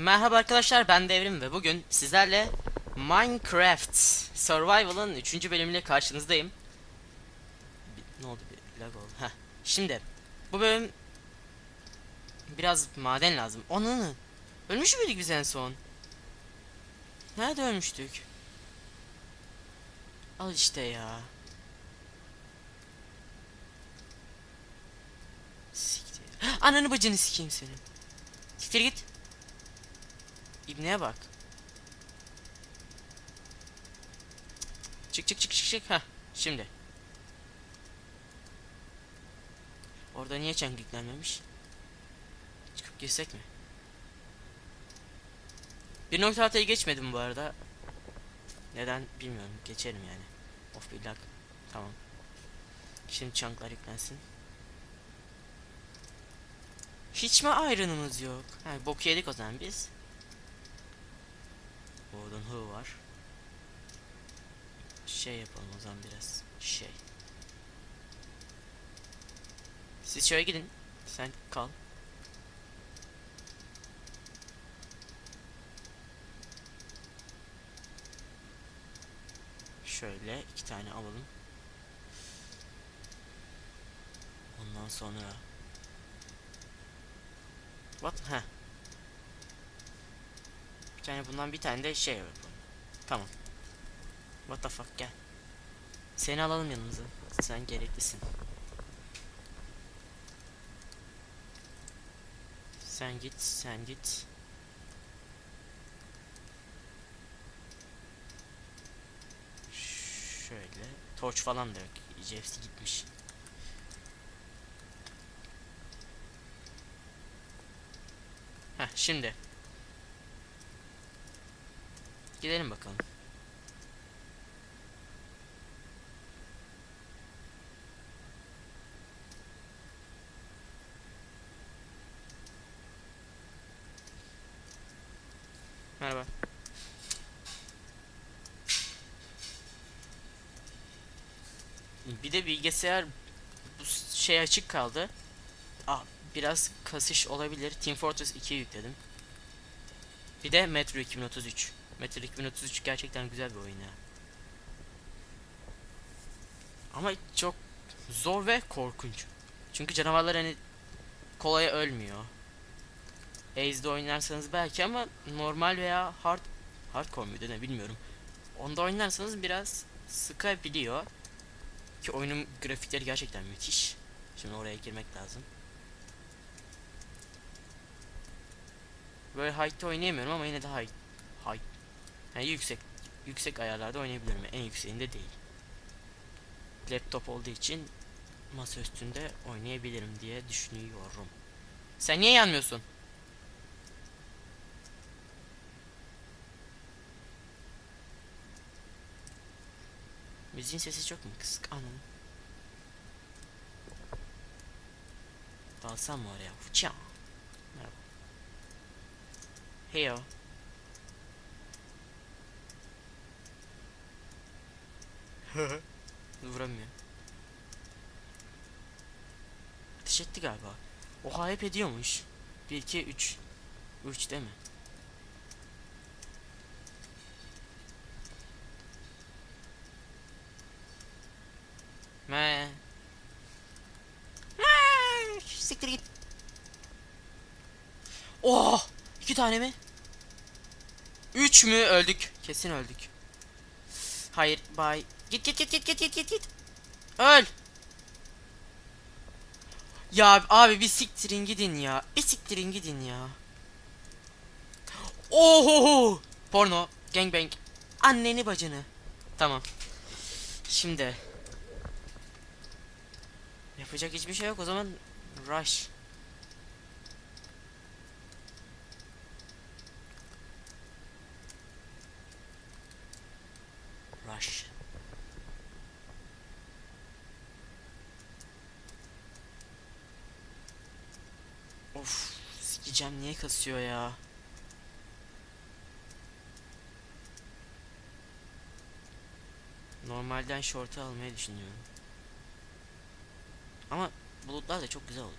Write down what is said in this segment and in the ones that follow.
Merhaba arkadaşlar ben Devrim ve bugün sizlerle Minecraft Survival'ın 3. bölümüyle karşınızdayım. Bir- ne oldu bir lag oldu. Heh. Şimdi bu bölüm biraz maden lazım. Onu ölmüş müydük biz en son? Nerede ölmüştük? Al işte ya. Siktir. Ananı bacını sikeyim senin. Siktir git. İbneye bak. Çık çık çık çık çık. Heh. Şimdi. Orada niye çenk yüklenmemiş? Çıkıp girsek mi? Bir nokta hatayı geçmedim bu arada. Neden bilmiyorum. Geçerim yani. Of bir lag. Tamam. Şimdi çanklar yüklensin. Hiç mi ayrınımız yok? Ha, boku yedik o zaman biz. Oradan hı var. Şey yapalım o zaman biraz. Şey. Siz şöyle gidin. Sen kal. Şöyle iki tane alalım. Ondan sonra What? Heh. Tane bundan bir tane de şey yapalım. Tamam. What the fuck gel. Seni alalım yanımıza. Sen gereklisin. Sen git, sen git. Şöyle. Torç falan da yok. İyice gitmiş. Heh şimdi. Gidelim bakalım. Merhaba. Bir de bilgisayar bu şey açık kaldı. Ah, biraz kasış olabilir. Team Fortress 2'yi yükledim. Bir de Metro 2033. Metro 2033 gerçekten güzel bir oyun ya. Ama çok zor ve korkunç. Çünkü canavarlar hani kolay ölmüyor. Ace'de oynarsanız belki ama normal veya hard hardcore muydu ne bilmiyorum. Onda oynarsanız biraz sıkabiliyor. Ki oyunun grafikleri gerçekten müthiş. Şimdi oraya girmek lazım. Böyle high'ta oynayamıyorum ama yine de high yani yüksek yüksek ayarlarda oynayabiliyorum. En yükseğinde değil. Laptop olduğu için masa üstünde oynayabilirim diye düşünüyorum. Sen niye yanmıyorsun? Müziğin sesi çok mu kısık? Anam. Dalsam mı oraya? Fıça. Merhaba. Heyo. Vuramıyor. Ateş etti galiba. Oha hep ediyormuş. 1 2 3. 3 değil mi? Me. Siktir git. Oh! iki tane mi? Üç mü? Öldük. Kesin öldük. Hayır, bay. Git git git git git git git git. Öl. Ya abi bir siktirin gidin ya. Bir siktirin gidin ya. Oho! Porno, gangbang. Anneni bacını. Tamam. Şimdi Yapacak hiçbir şey yok o zaman rush. Of, sikeceğim niye kasıyor ya? Normalden short'u almayı düşünüyorum. Ama bulutlar da çok güzel oluyor.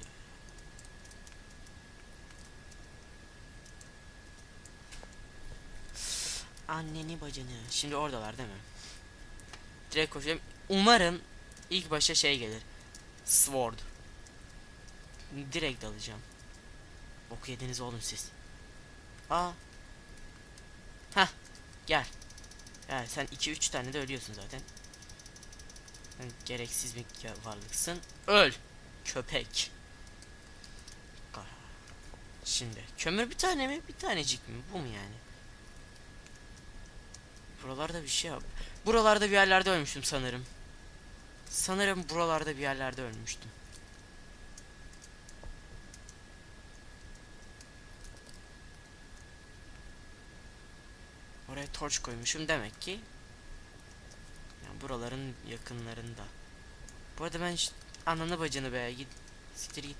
anneni bacını. Şimdi oradalar değil mi? Direkt koşuyorum. Umarım ilk başa şey gelir. Sword. Direkt alacağım. Bok yediniz oğlum siz. Aa. Hah. Gel. Gel sen 2-3 tane de ölüyorsun zaten. Sen gereksiz bir varlıksın. Öl. Köpek. Şimdi kömür bir tane mi? Bir tanecik mi? Bu mu yani? Buralarda bir şey yok. Buralarda bir yerlerde ölmüştüm sanırım. Sanırım buralarda bir yerlerde ölmüştüm. Oraya torç koymuşum demek ki. Yani buraların yakınlarında. Bu arada ben ananı bacını be git. Siktir git.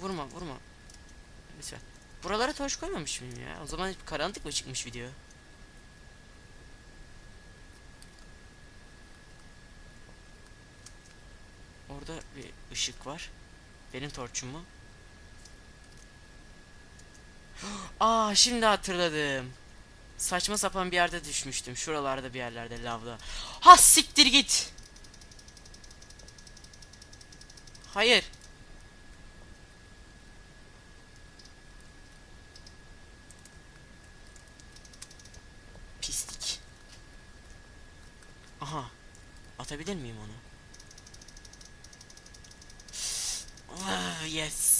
Vurma vurma. Lütfen. Buralara torç koymamış mıyım ya? O zaman karanlık mı çıkmış video? Orada bir ışık var. Benim torçum mu? Aa şimdi hatırladım. Saçma sapan bir yerde düşmüştüm. Şuralarda bir yerlerde lavda. Ha siktir git. Hayır. Pislik. Aha. Atabilir miyim onu? Ah, yes.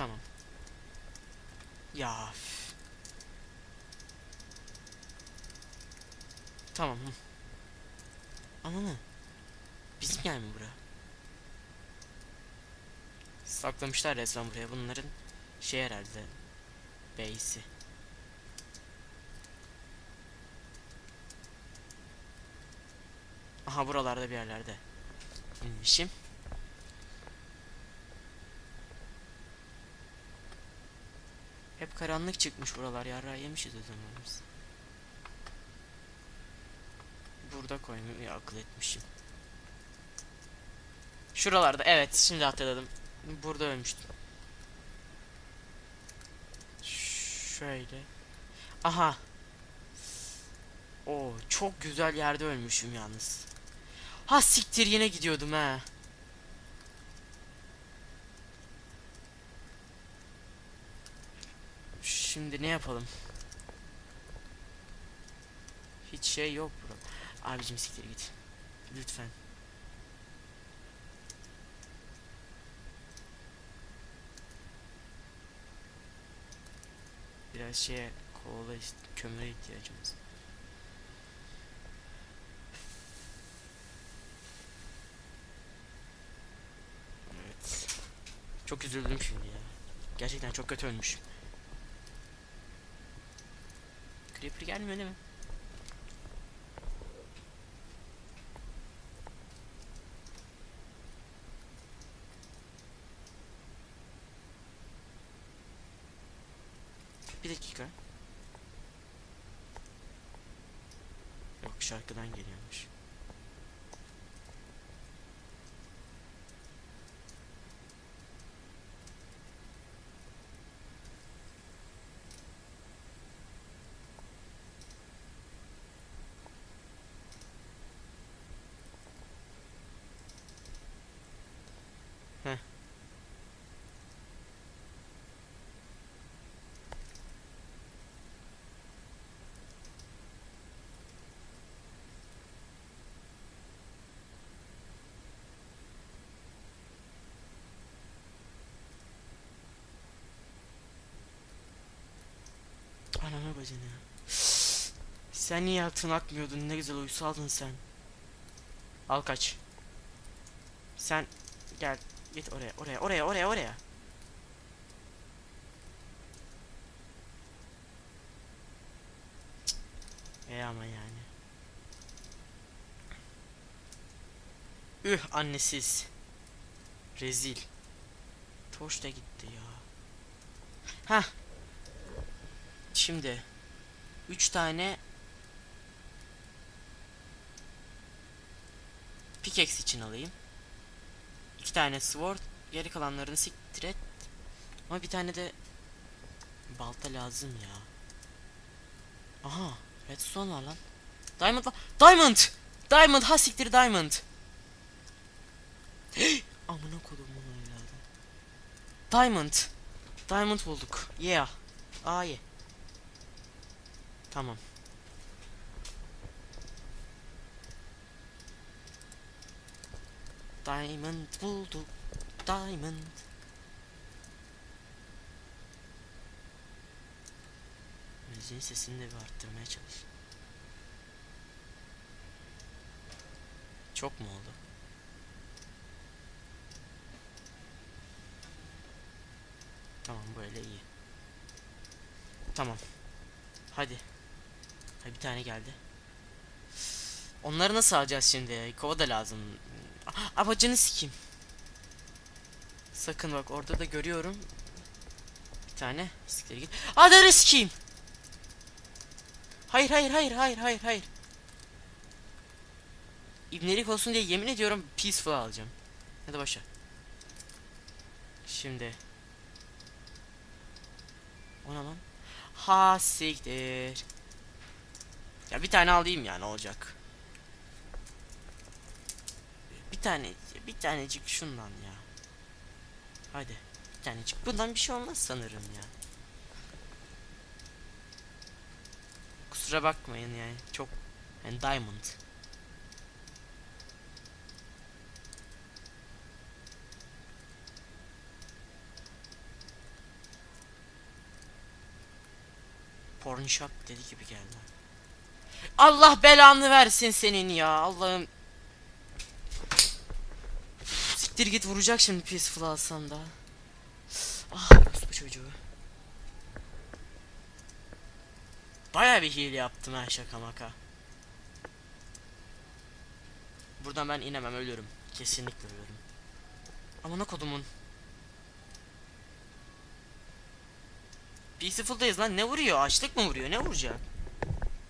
Tamam. Ya. Tamam. Ananı. Bizim yer mi bura? Saklamışlar resmen buraya. Bunların şey herhalde. Base'i. Aha buralarda bir yerlerde. İnmişim. Hep karanlık çıkmış buralar yarrağı yemişiz o zaman biz. Burada koymayı akıl etmişim. Şuralarda evet şimdi hatırladım. Burada ölmüştüm. Şöyle. Aha. Oo çok güzel yerde ölmüşüm yalnız. Ha siktir yine gidiyordum ha. Şimdi ne yapalım? Hiç şey yok bro. Abicim siktir git. Lütfen. Biraz şeye kola ist- kömüre ihtiyacımız. Evet. Çok üzüldüm şimdi ya. Gerçekten çok kötü ölmüşüm. Creeper gelmiyor değil mi? Bir dakika. Yok şarkıdan geliyormuş. Heh. Ananı bacını. Sen niye altın akmıyordun? Ne güzel uysaldın sen. Al kaç. Sen gel git oraya oraya oraya oraya oraya. E ama yani. Üh annesiz. Rezil. Torç da gitti ya. Hah. Şimdi 3 tane pickaxe için alayım. 2 tane sword, geri kalanlarını siktir et. Ama bir tane de balta lazım ya. Aha, redstone var lan. Diamond var. Diamond! Diamond ha siktir diamond. Amına kodumun evladı. Diamond. Diamond bulduk. Yeah. Aa ye. Tamam. Diamond bulduk. Diamond. Müziğin sesini de bir arttırmaya çalış. Çok mu oldu? Tamam böyle iyi. Tamam. Hadi. Hadi bir tane geldi. Onları nasıl alacağız şimdi? Kova da lazım. Abacını sikeyim. Sakın bak orada da görüyorum. Bir tane. Siktir git. Hadi sikeyim. Hayır hayır hayır hayır hayır hayır. İbnelik olsun diye yemin ediyorum peaceful alacağım. Hadi başla. Şimdi. O ne lan? Ha siktir. Ya bir tane alayım ya ne olacak? Bir tane bir tanecik şundan ya. Hadi. Bir tanecik. Bundan bir şey olmaz sanırım ya. Kusura bakmayın yani. Çok yani diamond. Porn shop dedi gibi geldi. Allah belanı versin senin ya Allah'ım. Siktir git vuracak şimdi peaceful alsam da. Ah bu çocuğu. Baya bir hile yaptım ha şaka maka. Buradan ben inemem ölürüm. Kesinlikle ölürüm. Amına kodumun. Peaceful'dayız lan ne vuruyor? Açlık mı vuruyor? Ne vuracak?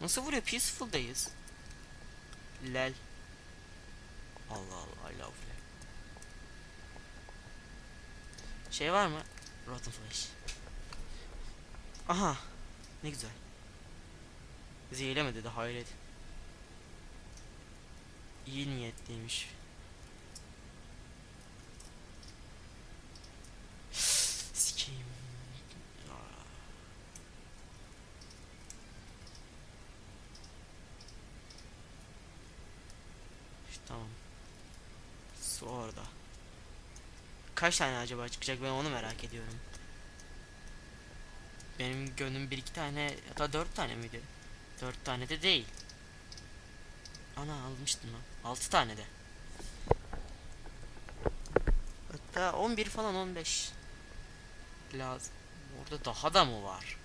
Nasıl vuruyor? Peaceful'dayız. Lel. Allah Allah I love you. Şey var mı? Rotten Flesh. Aha. Ne güzel. Zehirlemedi de hayret. İyi niyetliymiş. Sikeyim. Aa. İşte tamam. Su orada. Kaç tane acaba çıkacak ben onu merak ediyorum. Benim gönlüm bir iki tane da dört tane miydi? Dört tane de değil. Ana almıştım lan. Altı tane de. Hatta 11 falan 15. Lazım. Orada daha da mı var?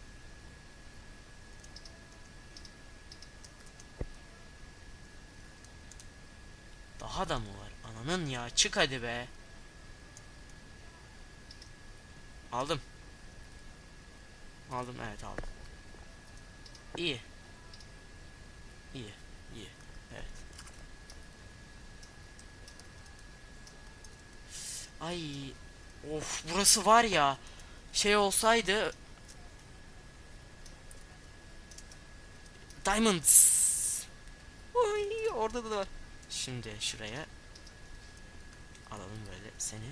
Daha da mı var? Ananın ya çık hadi be. Aldım. Aldım evet aldım. İyi. İyi. iyi. Evet. Ay. Of burası var ya. Şey olsaydı. Diamonds. Oy, orada da var. Şimdi şuraya alalım böyle seni.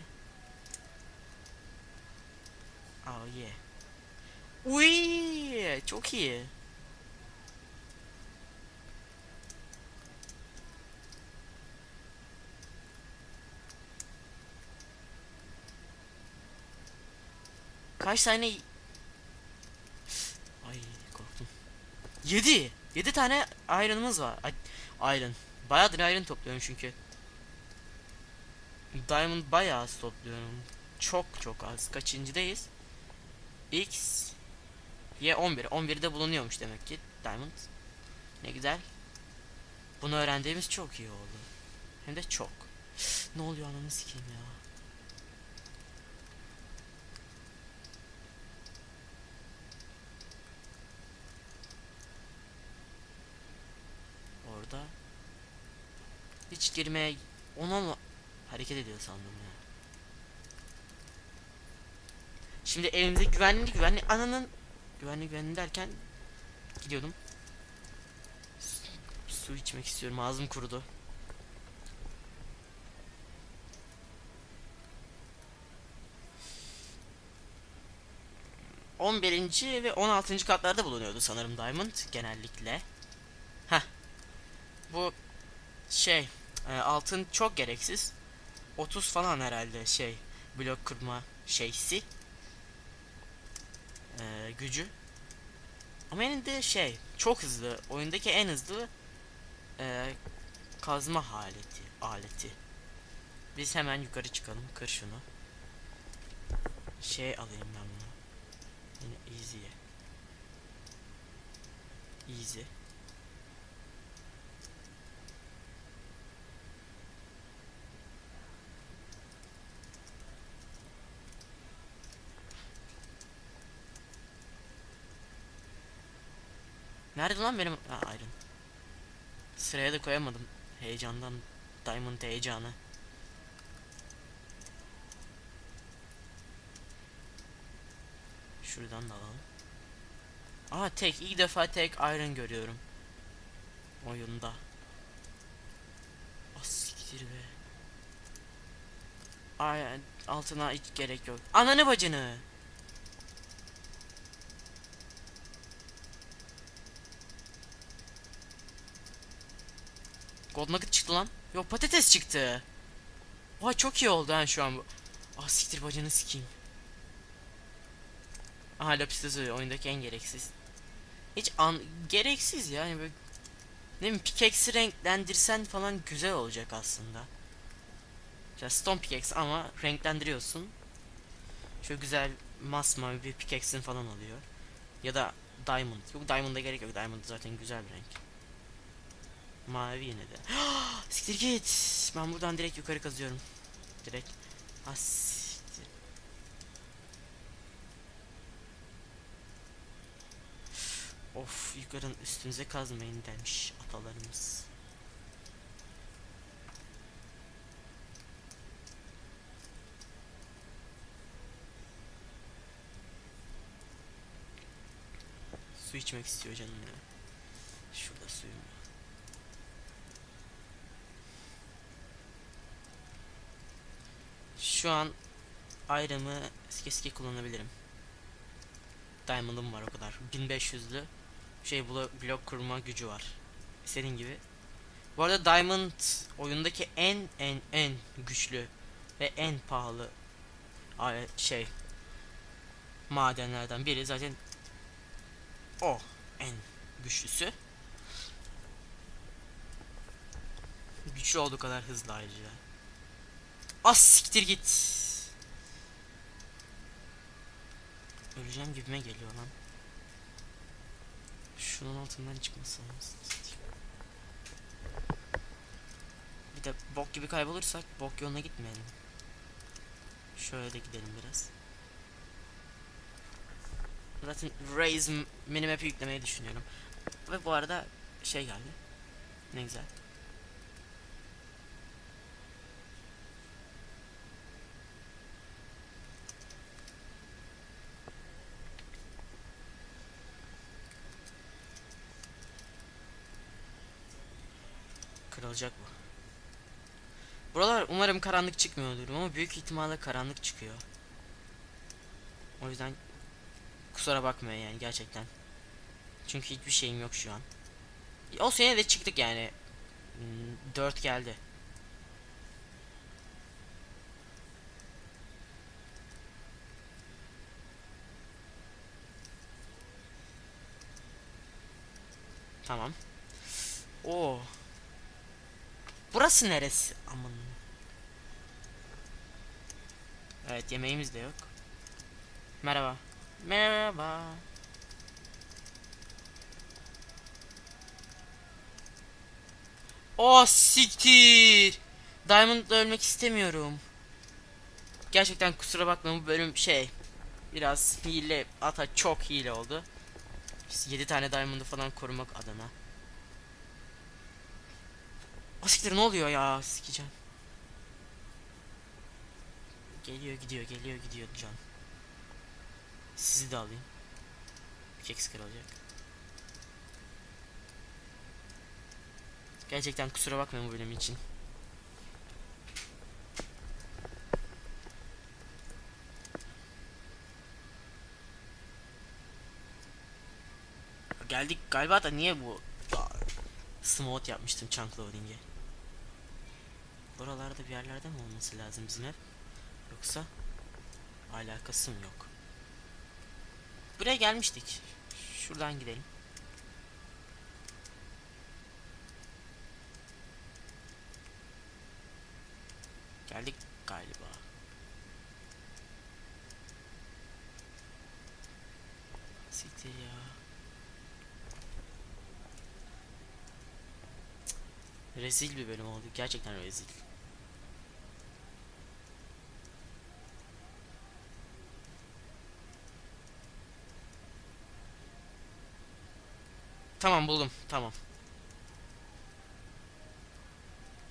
Oh yeah. Uy, çok iyi. Kaç tane Ay korktum. 7. 7 tane iron'ımız var. Ay, iron. Bayağıdır iron topluyorum çünkü. Diamond bayağı az topluyorum. Çok çok az. Kaçıncıdayız? X Y 11. 11'de bulunuyormuş demek ki Diamond. Ne güzel. Bunu öğrendiğimiz çok iyi oldu. Hem de çok. ne oluyor ananı sikeyim ya. Orada hiç girmeye ona mı hareket ediyor sandım ya. Şimdi evimize güvenli güvenli ananın güvenli güvenli derken gidiyordum. Su- Su içmek istiyorum. Ağzım kurudu. On birinci ve 16. katlarda bulunuyordu sanırım Diamond genellikle. Heh. Bu şey e, altın çok gereksiz. 30 falan herhalde şey blok kırma şeysi. E, gücü. Ama elinde şey çok hızlı. Oyundaki en hızlı e, kazma aleti aleti. Biz hemen yukarı çıkalım. Kır şunu. Şey alayım ben bunu. Yine easy'ye. Easy. Nerede lan benim ha, Iron? Sıraya da koyamadım. Heyecandan Diamond heyecanı. Şuradan da alalım. Aa tek ilk defa tek Iron görüyorum. Oyunda. Ah siktir be. Ay altına hiç gerek yok. Ananı bacını. Gold nugget çıktı lan. Yok patates çıktı. Vay çok iyi oldu ha şu an bu. Ah siktir bacını sikeyim. Aha lapis oyundaki en gereksiz. Hiç an gereksiz yani böyle ne bileyim pickaxe'i renklendirsen falan güzel olacak aslında. Ya stone pickaxe ama renklendiriyorsun. Şöyle güzel masmavi bir pickaxe'in falan oluyor. Ya da diamond. Yok diamond'a gerek yok. Diamond zaten güzel bir renk. Mavi yine de. Siktir git. Ben buradan direkt yukarı kazıyorum. Direkt. Ha. Of yukarın üstünüze kazmayın demiş atalarımız. Su içmek istiyor canım ya. Şurada suyum. var. Şu an ayrımı eski eski kullanabilirim. Diamond'ım var o kadar. 1500'lü şey blok, kurma gücü var. İstediğin gibi. Bu arada Diamond oyundaki en en en güçlü ve en pahalı şey madenlerden biri zaten o en güçlüsü. Güçlü olduğu kadar hızlı ayrıca. Az siktir git. Öleceğim gibime geliyor lan. Şunun altından çıkması. Bir de bok gibi kaybolursak bok yoluna gitmeyelim. Şöyle de gidelim biraz. Zaten Raise minimap'i yüklemeyi düşünüyorum. Ve bu arada şey geldi. Ne güzel. Kırılacak bu. Buralar umarım karanlık çıkmıyordur ama büyük ihtimalle karanlık çıkıyor. O yüzden kusura bakmayın yani gerçekten. Çünkü hiçbir şeyim yok şu an. O sene de çıktık yani. 4 geldi. Tamam. Oo. Burası neresi? Aman. Evet yemeğimiz de yok. Merhaba. Merhaba. O siktir. Diamond'la ölmek istemiyorum. Gerçekten kusura bakma bu bölüm şey biraz hile hatta çok hile oldu. 7 tane diamond'ı falan korumak adına. O siktir ne oluyor ya sikeceğim. Geliyor gidiyor geliyor gidiyor can. Sizi de alayım. Keks kırılacak. Gerçekten kusura bakmayın bu bölüm için. Geldik galiba da niye bu smooth yapmıştım chunk loading'e. Buralarda bir yerlerde mi olması lazım bizim ev? Yoksa alakası mı yok? Buraya gelmiştik. Şuradan gidelim. Geldik galiba. Siktir ya. Cık. Rezil bir bölüm oldu. Gerçekten rezil. Tamam buldum. Tamam.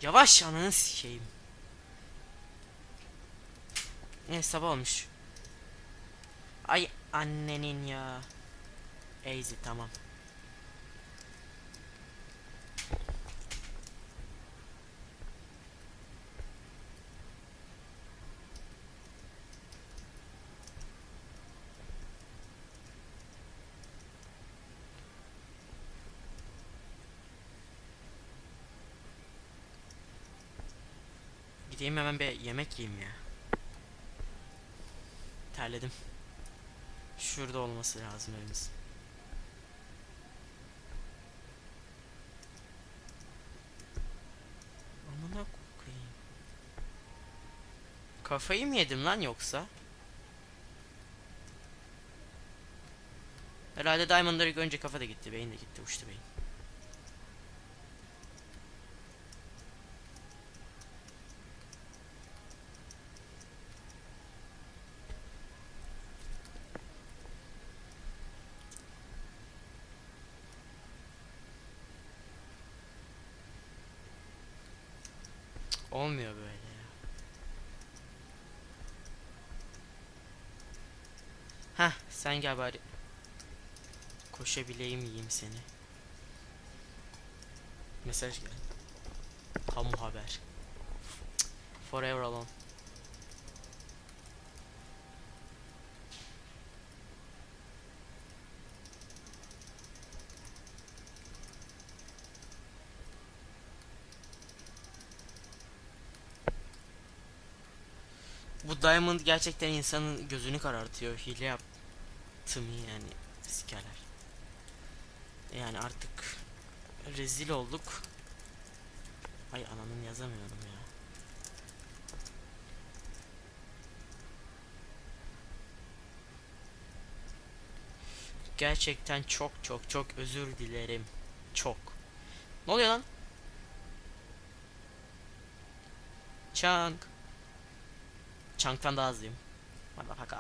Yavaş ananı sikeyim. Ne sabah olmuş. Ay annenin ya. Easy tamam. Gideyim hemen bir yemek yiyeyim ya. Terledim. Şurada olması lazım evimiz. Amına koyayım. Kafayı mı yedim lan yoksa? Herhalde Diamond'ları görünce kafa da gitti, beyin de gitti, uçtu beyin. Olmuyor böyle ya. Hah sen gel bari. Koşabileyim yiyeyim seni. Mesaj geldi. Kamu haber. Forever alone. Diamond gerçekten insanın gözünü karartıyor. Hile yaptım yani sikerler. Yani artık rezil olduk. Ay ananın yazamıyorum ya. Gerçekten çok çok çok özür dilerim. Çok. Ne oluyor lan? Chunk. Chunk'tan daha hızlıyım. Motherfucker.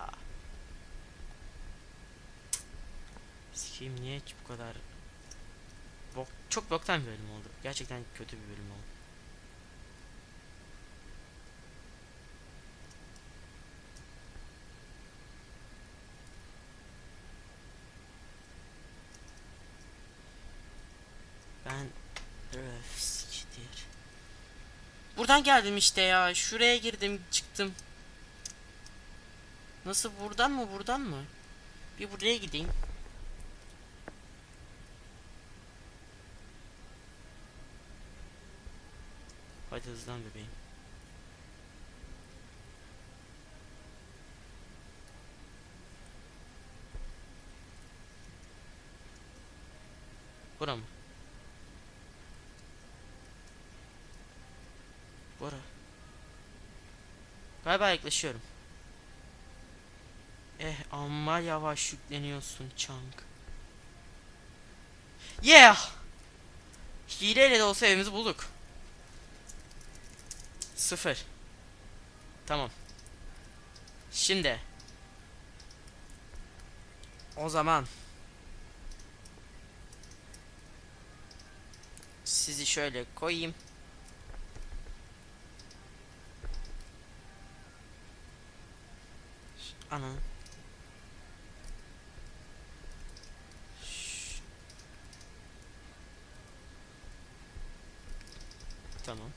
Sikeyim niye hiç bu kadar bok çok boktan bir bölüm oldu. Gerçekten kötü bir bölüm oldu. Ben öf siktir. Buradan geldim işte ya. Şuraya girdim çıktım. Nasıl buradan mı buradan mı? Bir buraya gideyim. Hadi hızlan bebeğim. Bura mı? Bura. Galiba yaklaşıyorum. Eh amma yavaş yükleniyorsun Chunk. Yeah! Hileyle de olsa evimizi bulduk. Sıfır. Tamam. Şimdi. O zaman. Sizi şöyle koyayım. Ana. Tamam.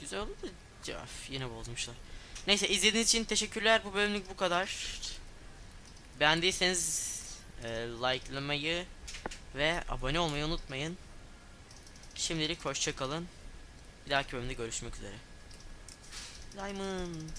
Güzel oldu da yine bozmuşlar. Neyse izlediğiniz için teşekkürler. Bu bölümlük bu kadar. Beğendiyseniz e, likelamayı ve abone olmayı unutmayın. Şimdilik hoşça kalın. Bir dahaki bölümde görüşmek üzere. Diamond.